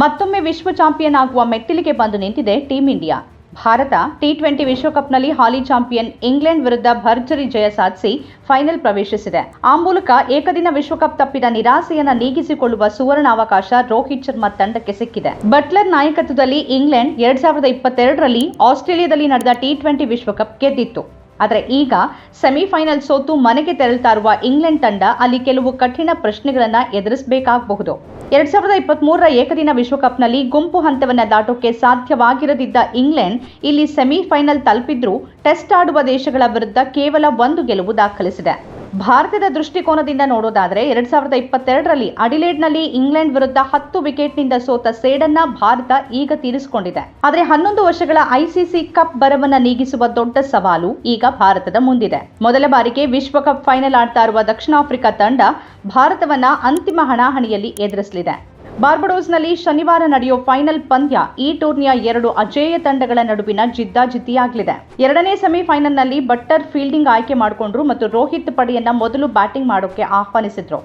ಮತ್ತೊಮ್ಮೆ ವಿಶ್ವ ಚಾಂಪಿಯನ್ ಆಗುವ ಮೆಟ್ಟಿಲಿಗೆ ಬಂದು ನಿಂತಿದೆ team India. Bharat T twenty ವಿಶ್ವಕಪ್ನಲ್ಲಿ ಹಾಲಿ ಚಾಂಪಿಯನ್ ಇಂಗ್ಲೆಂಡ್ ವಿರುದ್ಧ ಭರ್ಜರಿ ಜಯ ಸಾಧಿಸಿ ಫೈನಲ್ ಪ್ರವೇಶಿಸಿದೆ. ಆ ಮೂಲಕ ಏಕದಿನ ವಿಶ್ವಕಪ್ ತಪ್ಪಿದ ನಿರಾಸೆಯನ್ನ ನೀಗಿಸಿಕೊಳ್ಳುವ ಸುವರ್ಣಾವಕಾಶ ರೋಹಿತ್ ಶರ್ಮಾ ತಂಡಕ್ಕೆ ಸಿಕ್ಕಿದೆ. ಬಟ್ಲರ್ ನಾಯಕತ್ವದಲ್ಲಿ ಇಂಗ್ಲೆಂಡ್ ಎರಡ್ ಸಾವಿರದ ಇಪ್ಪತ್ತೆರಡರಲ್ಲಿ ಆಸ್ಟ್ರೇಲಿಯಾದಲ್ಲಿ ನಡೆದ ಟಿ ಟ್ವೆಂಟಿ ವಿಶ್ವಕಪ್ ಗೆದ್ದಿತ್ತು. ಆದರೆ ಈಗ ಸೆಮಿಫೈನಲ್ ಸೋತು ಮನೆಗೆ ತೆರಳುತ್ತಾ ಇರುವ ಇಂಗ್ಲೆಂಡ್ ತಂಡ ಅಲ್ಲಿ ಕೆಲವು ಕಠಿಣ ಪ್ರಶ್ನೆಗಳನ್ನು ಎದುರಿಸಬೇಕಾಗಬಹುದು. ಎರಡ್ ಸಾವಿರದ ಇಪ್ಪತ್ತ್ ಮೂರರ ಏಕದಿನ ವಿಶ್ವಕಪ್ನಲ್ಲಿ ಗುಂಪು ಹಂತವನ್ನು ದಾಟೋಕೆ ಸಾಧ್ಯವಾಗಿರದಿದ್ದ ಇಂಗ್ಲೆಂಡ್ ಇಲ್ಲಿ ಸೆಮಿಫೈನಲ್ ತಲುಪಿದ್ರೂ ಟೆಸ್ಟ್ ಆಡುವ ದೇಶಗಳ ವಿರುದ್ಧ ಕೇವಲ ಒಂದು ಗೆಲುವು ದಾಖಲಿಸಿದೆ. ಭಾರತದ ದೃಷ್ಟಿಕೋನದಿಂದ ನೋಡೋದಾದರೆ ಎರಡ್ ಸಾವಿರದ ಇಪ್ಪತ್ತೆರಡರಲ್ಲಿ ಅಡಿಲೇಡ್ನಲ್ಲಿ ಇಂಗ್ಲೆಂಡ್ ವಿರುದ್ಧ ಹತ್ತು ವಿಕೆಟ್ನಿಂದ ಸೋತ ಸೇಡನ್ನ ಭಾರತ ಈಗ ತೀರಿಸಿಕೊಂಡಿದೆ. ಆದರೆ ಹನ್ನೊಂದು ವರ್ಷಗಳ ಐಸಿಸಿ ಕಪ್ ಬರವನ್ನ ನೀಗಿಸುವ ದೊಡ್ಡ ಸವಾಲು ಈಗ ಭಾರತದ ಮುಂದಿದೆ. ಮೊದಲ ಬಾರಿಗೆ ವಿಶ್ವಕಪ್ ಫೈನಲ್ ಆಡ್ತಾ ಇರುವ ದಕ್ಷಿಣ ಆಫ್ರಿಕಾ ತಂಡ ಭಾರತವನ್ನ ಅಂತಿಮ ಹಣಾಹಣಿಯಲ್ಲಿ ಎದುರಿಸಲಿದೆ. ಬಾರ್ಬಡೋಸ್ನಲ್ಲಿ ಶನಿವಾರ ನಡೆಯುವ ಫೈನಲ್ ಪಂದ್ಯ ಈ ಟೂರ್ನಿಯ ಎರಡು ಅಜೇಯ ತಂಡಗಳ ನಡುವಿನ ಜಿದ್ದಾಜಿದ್ದಿಯಾಗಲಿದೆ. ಎರಡನೇ ಸೆಮಿಫೈನಲ್ನಲ್ಲಿ ಬಟ್ಟರ್ ಫೀಲ್ಡಿಂಗ್ ಆಯ್ಕೆ ಮಾಡಿಕೊಂಡ್ರು ಮತ್ತು ರೋಹಿತ್ ಪಡೆಯನ್ನ ಮೊದಲು ಬ್ಯಾಟಿಂಗ್ ಮಾಡೋಕೆ ಆಹ್ವಾನಿಸಿದ್ರು.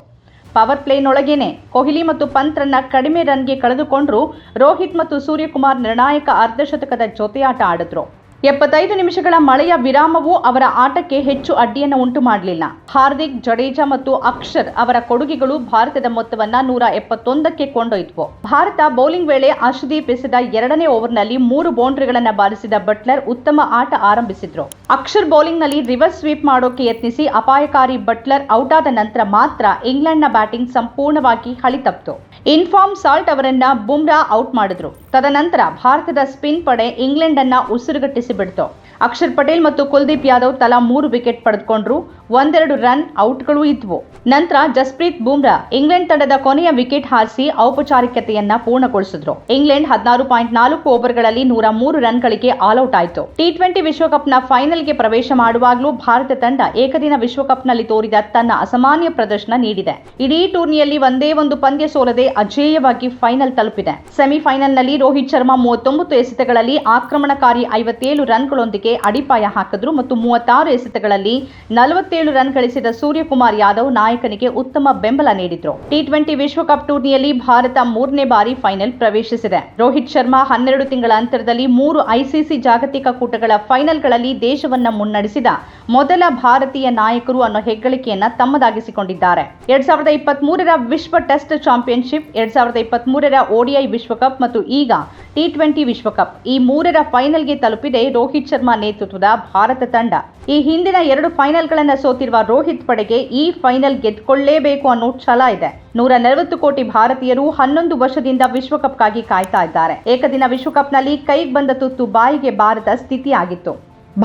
ಪವರ್ ಪ್ಲೇನೊಳಗೇನೆ ಕೊಹ್ಲಿ ಮತ್ತು ಪಂತ್ರನ್ನ ಕಡಿಮೆ ರನ್ಗೆ ಕಳೆದುಕೊಂಡ್ರು. ರೋಹಿತ್ ಮತ್ತು ಸೂರ್ಯಕುಮಾರ್ ನಿರ್ಣಾಯಕ ಅರ್ಧಶತಕದ ಜೊತೆಯಾಟ ಆಡಿದ್ರು. ಎಪ್ಪತ್ತೈದು ನಿಮಿಷಗಳ ಮಳೆಯ ವಿರಾಮವು ಅವರ ಆಟಕ್ಕೆ ಹೆಚ್ಚು ಅಡ್ಡಿಯನ್ನು ಉಂಟು ಮಾಡಲಿಲ್ಲ ಹಾರ್ದಿಕ್, ಜಡೇಜಾ ಮತ್ತು ಅಕ್ಷರ್ ಅವರ ಕೊಡುಗೆಗಳು ಭಾರತದ ಮೊತ್ತವನ್ನ ನೂರ ಎಪ್ಪತ್ತೊಂದಕ್ಕೆ ಕೊಂಡೊಯ್ತು ಭಾರತ ಬೌಲಿಂಗ್ ವೇಳೆ ಅಶುದೀಪ್ ಎಸೆದ ಎರಡನೇ ಓವರ್ನಲ್ಲಿ ಮೂರು ಬೌಂಡ್ರಿಗಳನ್ನು ಬಾರಿಸಿದ ಬಟ್ಲರ್ ಉತ್ತಮ ಆಟ ಆರಂಭಿಸಿದ್ರು. ಅಕ್ಷರ್ ಬೌಲಿಂಗ್ನಲ್ಲಿ ರಿವರ್ಸ್ ಸ್ವೀಪ್ ಮಾಡೋಕೆ ಯತ್ನಿಸಿ ಅಪಾಯಕಾರಿ ಬಟ್ಲರ್ ಔಟ್ ಆದ ನಂತರ ಮಾತ್ರ ಇಂಗ್ಲೆಂಡ್ನ ಬ್ಯಾಟಿಂಗ್ ಸಂಪೂರ್ಣವಾಗಿ ಹಳಿತಪ್ತು. ಇನ್ಫಾರ್ಮ್ ಸಾಲ್ಟ್ ಅವರನ್ನ ಬುಮ್ರಾ ಔಟ್ ಮಾಡಿದ್ರು. ತದನಂತರ ಭಾರತದ ಸ್ಪಿನ್ ಪಡೆ ಇಂಗ್ಲೆಂಡ್ ಅನ್ನ ಉಸಿರುಗಟ್ಟಿಸಿ ಬಿಡ್ತು. ಅಕ್ಷರ್ ಪಟೇಲ್ ಮತ್ತು ಕುಲ್ದೀಪ್ ಯಾದವ್ ತಲಾ ಮೂರು ವಿಕೆಟ್ ಪಡೆದುಕೊಂಡ್ರು. ಒಂದೆರಡು ರನ್ ಔಟ್ಗಳು ಇದ್ವು. ನಂತರ ಜಸ್ಪ್ರೀತ್ ಬೂಮ್ರಾ ಇಂಗ್ಲೆಂಡ್ ತಂಡದ ಕೊನೆಯ ವಿಕೆಟ್ ಹಾರಿಸಿ ಔಪಚಾರಿಕತೆಯನ್ನ ಪೂರ್ಣಗೊಳಿಸಿದ್ರು. ಇಂಗ್ಲೆಂಡ್ ಹದಿನಾರು ಪಾಯಿಂಟ್ ನಾಲ್ಕು ಓವರ್ಗಳಲ್ಲಿ ನೂರ ಮೂರು ರನ್ಗಳಿಗೆ ಆಲ್ಔಟ್ ಆಯಿತು. ಟಿ ಟ್ವೆಂಟಿ ವಿಶ್ವಕಪ್ನ ಫೈನಲ್ಗೆ ಪ್ರವೇಶ ಮಾಡುವಾಗಲೂ ಭಾರತ ತಂಡ ಏಕದಿನ ವಿಶ್ವಕಪ್ನಲ್ಲಿ ತೋರಿದ ತನ್ನ ಅಸಾಮಾನ್ಯ ಪ್ರದರ್ಶನ ನೀಡಿದೆ. ಇಡೀ ಟೂರ್ನಿಯಲ್ಲಿ ಒಂದೇ ಒಂದು ಪಂದ್ಯ ಸೋಲದೆ ಅಜೇಯವಾಗಿ ಫೈನಲ್ ತಲುಪಿದೆ. ಸೆಮಿಫೈನಲ್ನಲ್ಲಿ ರೋಹಿತ್ ಶರ್ಮಾ ಮೂವತ್ತೊಂಬತ್ತು ಎಸೆತಗಳಲ್ಲಿ ಆಕ್ರಮಣಕಾರಿ ಐವತ್ತೇಳು ರನ್ಗಳೊಂದಿಗೆ ಅಡಿಪಾಯ ಹಾಕಿದ್ರು ಮತ್ತು ಮೂವತ್ತಾರು ಎಸೆತಗಳಲ್ಲಿ ನಲವತ್ತೇಳು ರನ್ ಗಳಿಸಿದ ಸೂರ್ಯಕುಮಾರ್ ಯಾದವ್ ನಾಯಕನಿಗೆ ಉತ್ತಮ ಬೆಂಬಲ ನೀಡಿದ್ರು. ಟಿ ಟ್ವೆಂಟಿ ವಿಶ್ವಕಪ್ ಟೂರ್ನಿಯಲ್ಲಿ ಭಾರತ ಮೂರನೇ ಬಾರಿ ಫೈನಲ್ ಪ್ರವೇಶಿಸಿದೆ. ರೋಹಿತ್ ಶರ್ಮಾ ಹನ್ನೆರಡು ತಿಂಗಳ ಅಂತರದಲ್ಲಿ ಮೂರು ಐಸಿಸಿ ಜಾಗತಿಕ ಕೂಟಗಳ ಫೈನಲ್ಗಳಲ್ಲಿ ದೇಶವನ್ನ ಮುನ್ನಡೆಸಿದ ಮೊದಲ ಭಾರತೀಯ ನಾಯಕರು ಅನ್ನೋ ಹೆಗ್ಗಳಿಕೆಯನ್ನ ತಮ್ಮದಾಗಿಸಿಕೊಂಡಿದ್ದಾರೆ. ಎರಡ್ ಸಾವಿರದ ಇಪ್ಪತ್ತ್ ಮೂರರ ವಿಶ್ವ ಟೆಸ್ಟ್ ಚಾಂಪಿಯನ್ಶಿಪ್, ಎರಡ್ ಸಾವಿರದ ಇಪ್ಪತ್ತ್ ಮೂರರ ಓಡಿಐ ವಿಶ್ವಕಪ್ ಮತ್ತು ಈಗ ಟಿ ಟ್ವೆಂಟಿ ವಿಶ್ವಕಪ್. ಈ ಮೂರರ ಫೈನಲ್ಗೆ ತಲುಪಿದೆ ರೋಹಿತ್ ಶರ್ಮಾ ನೇತೃತ್ವದ ಭಾರತ ತಂಡ. ಈ ಹಿಂದಿನ ಎರಡು ಫೈನಲ್ಗಳನ್ನು ಸೋತಿರುವ ರೋಹಿತ್ ಪಡೆಗೆ ಈ ಫೈನಲ್ ಗೆದ್ಕೊಳ್ಳೇಬೇಕು ಅನ್ನೋ ಛಲ ಇದೆ. ನೂರ ನಲವತ್ತು ಕೋಟಿ ಭಾರತೀಯರು ಹನ್ನೊಂದು ವರ್ಷದಿಂದ ವಿಶ್ವಕಪ್ಗಾಗಿ ಕಾಯ್ತಾ ಇದ್ದಾರೆ. ಏಕದಿನ ವಿಶ್ವಕಪ್ನಲ್ಲಿ ಕೈಗೆ ಬಂದ ತುತ್ತು ಬಾಯಿಗೆ ಭಾರತ ಸ್ಥಿತಿಯಾಗಿತ್ತು.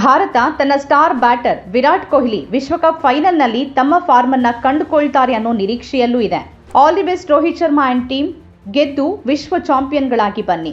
ಭಾರತ ತನ್ನ ಸ್ಟಾರ್ ಬ್ಯಾಟರ್ ವಿರಾಟ್ ಕೊಹ್ಲಿ ವಿಶ್ವಕಪ್ ಫೈನಲ್ನಲ್ಲಿ ತಮ್ಮ ಫಾರ್ಮ್ ಅನ್ನ ಕಂಡುಕೊಳ್ತಾರೆ ಅನ್ನೋ ನಿರೀಕ್ಷೆಯಲ್ಲೂ ಇದೆ. All the best Rohit Sharma and team ಗೆದ್ದು ವಿಶ್ವ ಚಾಂಪಿಯನ್ಗಳಾಗಿ ಬನ್ನಿ.